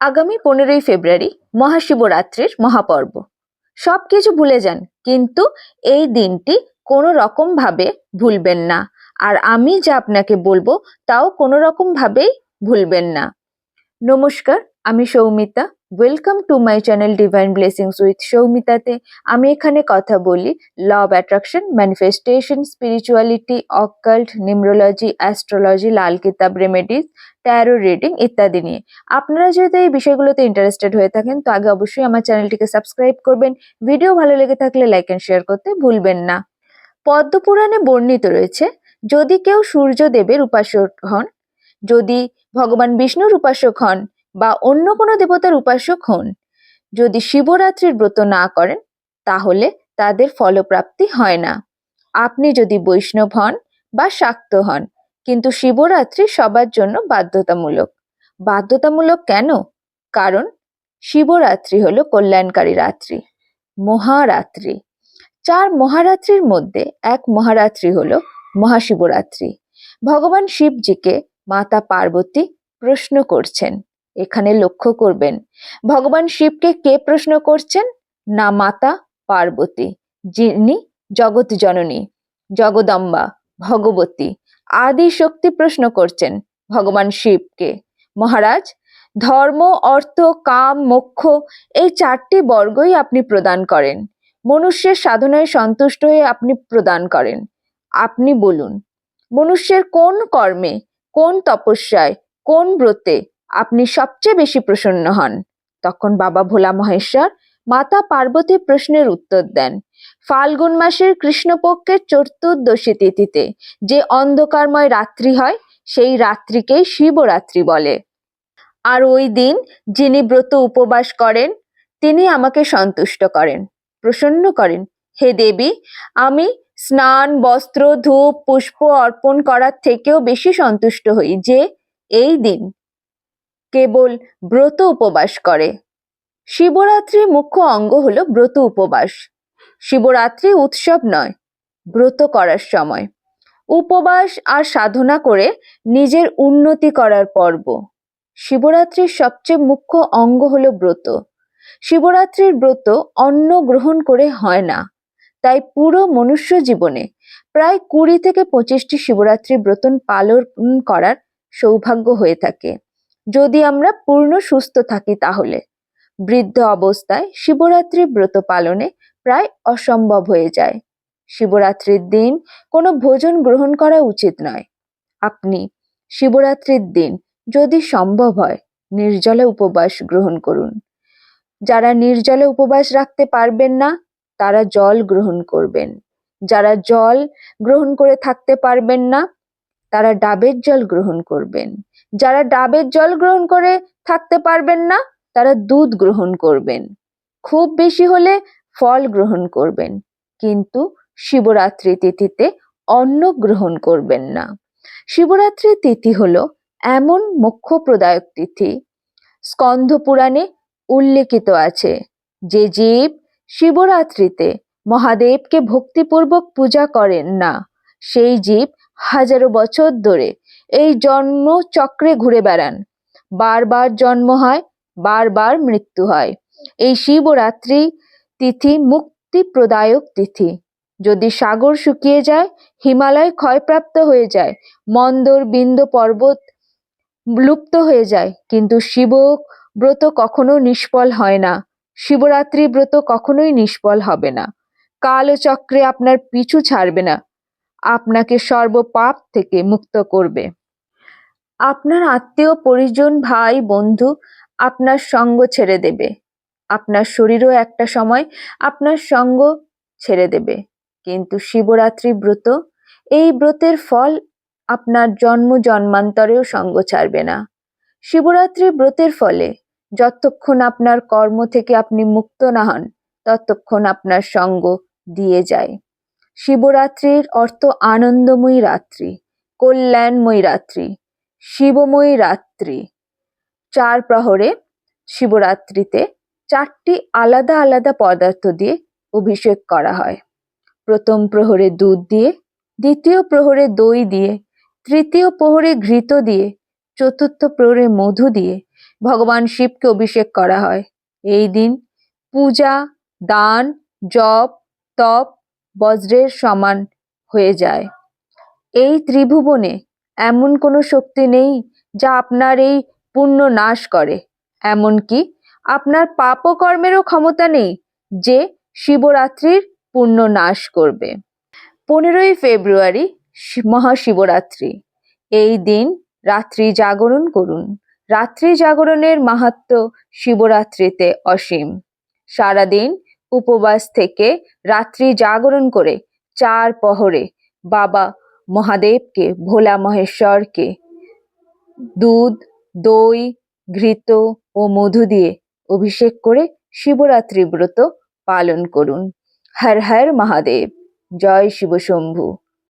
আগামী পনেরোই ফেব্রুয়ারি মহাশিবরাত্রির মহাপর্ব। সব কিছু ভুলে যান, কিন্তু এই দিনটি কোনো রকমভাবে ভুলবেন না। আর আমি যা আপনাকে বলব, তাও কোনো রকমভাবেই ভুলবেন না। নমস্কার, আমি Soumita. Welcome to my channel divine blessings with সৌমিতাতে আমি এখানে কথা বলি law attraction manifestation spirituality occult numerology astrology Lal Kitab remedies tarot reading ইত্যাদি নিয়ে। আপনারা যদি এই বিষয়গুলোতে ইন্টারেস্টেড হয়ে থাকেন, তো আগে অবশ্যই আমার চ্যানেলটিকে সাবস্ক্রাইব করবেন। ভিডিও ভালো লেগে থাকলে লাইক অ্যান্ড শেয়ার করতে ভুলবেন না। পদ্মপুরাণে বর্ণিত রয়েছে, যদি কেউ সূর্যদেবের উপাসক হন, যদি ভগবান বিষ্ণুর উপাসক হন বা অন্য কোনো দেবতার উপাসক হন যদি শিবরাত্রির ব্রত না করেন, তাহলে তাদের ফলপ্রাপ্তি হয় না। আপনি যদি বৈষ্ণব হন বা শাক্ত হন, কিন্তু শিবরাত্রি সবার জন্য বাধ্যতামূলক। বাধ্যতামূলক কেন? কারণ শিবরাত্রি হলো কল্যাণকারী রাত্রি, মহারাত্রি। চার মহারাত্রির মধ্যে এক মহারাত্রি হলো মহাশিবরাত্রি। ভগবান শিবজিকে মাতা পার্বতী প্রশ্ন করছেন এখানে লক্ষ্য করবেন। ভগবান শিবকে কে প্রশ্ন করছেন? না মাতা, পার্বতী। যিনি জগৎ জননী, জগদম্বা, ভগবতী আদি শক্তি প্রশ্ন করছেন ভগবান শিবকে। মহারাজ, ধর্ম, অর্থ, কাম, মোক্ষ এই চারটি বর্গই আপনি প্রদান করেন। মনুষ্যের সাধনায় সন্তুষ্ট হয়ে আপনি প্রদান করেন। আপনি বলুন, মনুষ্যের কোন কর্মে, কোন তপস্যায়, কোন ব্রতে আপনি সবচেয়ে বেশি প্রসন্ন হন। তখন বাবা ভোলা মহেশ্বর মাতা পার্বতী প্রশ্নের উত্তর দেন। ফাল্গুন মাসের কৃষ্ণপক্ষের চতুর্দশী তিথিতে যে অন্ধকারময় রাত্রি হয়, সেই রাত্রিকেই শিবরাত্রি বলে। আর ওই দিন যিনি ব্রত উপবাস করেন, তিনি আমাকে সন্তুষ্ট করেন, প্রসন্ন করেন। হে দেবী, আমি স্নান, বস্ত্র, ধূপ, পুষ্প অর্পণ করার থেকেও বেশি সন্তুষ্ট হই যে, এই দিন কেবল ব্রত উপবাস করে। শিবরাত্রির মুখ্য অঙ্গ হলো ব্রত উপবাস। শিবরাত্রি উৎসব নয়, ব্রত করার সময়। উপবাস আর সাধনা করে নিজের উন্নতি করার পর্ব। শিবরাত্রির সবচেয়ে মুখ্য অঙ্গ হলো ব্রত। শিবরাত্রির ব্রত অন্ন গ্রহণ করে হয় না, তাই পুরো মনুষ্য জীবনে প্রায় কুড়ি থেকে পঁচিশটি শিবরাত্রি ব্রতন পালন করার সৌভাগ্য হয়ে থাকে। যদি আমরা পূর্ণ সুস্থ থাকি তাহলে। বৃদ্ধ অবস্থায় শিবরাত্রি ব্রত পালনে প্রায় অসম্ভব হয়ে যায়। শিবরাত্রির দিন কোনো ভোজন গ্রহণ করা উচিত নয়। আপনি শিবরাত্রির দিন যদি সম্ভব হয়, নির্জলে উপবাস গ্রহণ করুন। যারা নির্জলে উপবাস রাখতে পারবেন না, তারা জল গ্রহণ করবেন। যারা জল গ্রহণ করে থাকতে পারবেন না তারা ডাবের জল গ্রহণ করবেন। যারা ডাবের জল গ্রহণ করে থাকতে পারবেন না, তারা দুধ গ্রহণ করবেন। খুব বেশি হলে ফল গ্রহণ করবেন। কিন্তু শিবরাত্রি তিথিতে অন্ন গ্রহণ করবেন না। শিবরাত্রি তিথি হলো এমন মোক্ষপ্রদায়ক তিথি। স্কন্ধ পুরাণে উল্লেখিত আছে যে জীব শিবরাত্রিতে মহাদেবকে ভক্তিপূর্বক পূজা করেন না, সেই জীব হাজারো বছর ধরে এই জন্ম চক্রে ঘুরে বেড়ান। বারবার জন্ম হয়, বারবার মৃত্যু হয়। এই শিবরাত্রি তিথি মুক্তি প্রদায়ক তিথি। যদি সাগর শুকিয়ে যায়, হিমালয় ক্ষয়প্রাপ্ত হয়ে যায়, মন্দর বিন্দ পর্বত লুপ্ত হয়ে যায়, কিন্তু শিব ব্রত কখনো নিষ্ফল হয় না। শিবরাত্রি ব্রত কখনোই নিষ্ফল হবে না। কালচক্রে আপনার পিছু ছাড়বে না। আপনাকে সর্বপাপ থেকে মুক্ত করবে। আপনার আত্মীয়, পরিজন, ভাই, বন্ধু আপনার সঙ্গ ছেড়ে দেবে। আপনার শরীরও একটা সময় আপনার সঙ্গ ছেড়ে দেবে। কিন্তু শিবরাত্রি ব্রত, এই ব্রতের ফল আপনার জন্ম জন্মান্তরেও সঙ্গ ছাড়বে না। শিবরাত্রি ব্রতের ফলে যতক্ষণ আপনার কর্ম থেকে আপনি মুক্ত না হন, ততক্ষণ আপনার সঙ্গ দিয়ে যায়। শিবরাত্রির অর্থ আনন্দময়ী রাত্রি, কল্যাণময়ী রাত্রি, শিবময়ী রাত্রি। চার প্রহরে শিবরাত্রিতে চারটি আলাদা আলাদা পদার্থ দিয়ে অভিষেক করা হয়। প্রথম প্রহরে দুধ দিয়ে, দ্বিতীয় প্রহরে দই দিয়ে, তৃতীয় প্রহরে ঘৃত দিয়ে, চতুর্থ প্রহরে মধু দিয়ে ভগবান শিবকে অভিষেক করা হয়। এই দিন পূজা, দান, জপ, তপ বজ্রের সমান হয়ে যায়। এই ত্রিভুবনে এমন কোনো শক্তি নেই যা আপনার এই পুণ্য নাশ করে। এমনকি আপনার পাপকর্মেরও ক্ষমতা নেই যে শিবরাত্রির পুণ্য নাশ করবে। পনেরোই ফেব্রুয়ারি মহাশিবরাত্রি। এই দিন রাত্রি জাগরণ করুন। রাত্রি জাগরণের মাহাত্ম্য শিবরাত্রিতে অসীম। সারাদিন উপবাস থেকে রাত্রি জাগরণ করে চার পহরে বাবা মহাদেবকে, ভোলা মহেশ্বরকে দুধ, দই, ঘৃত ও মধু দিয়ে অভিষেক করে শিবরাত্রি ব্রত পালন করুন। হর হর মহাদেব। জয় শিব শম্ভু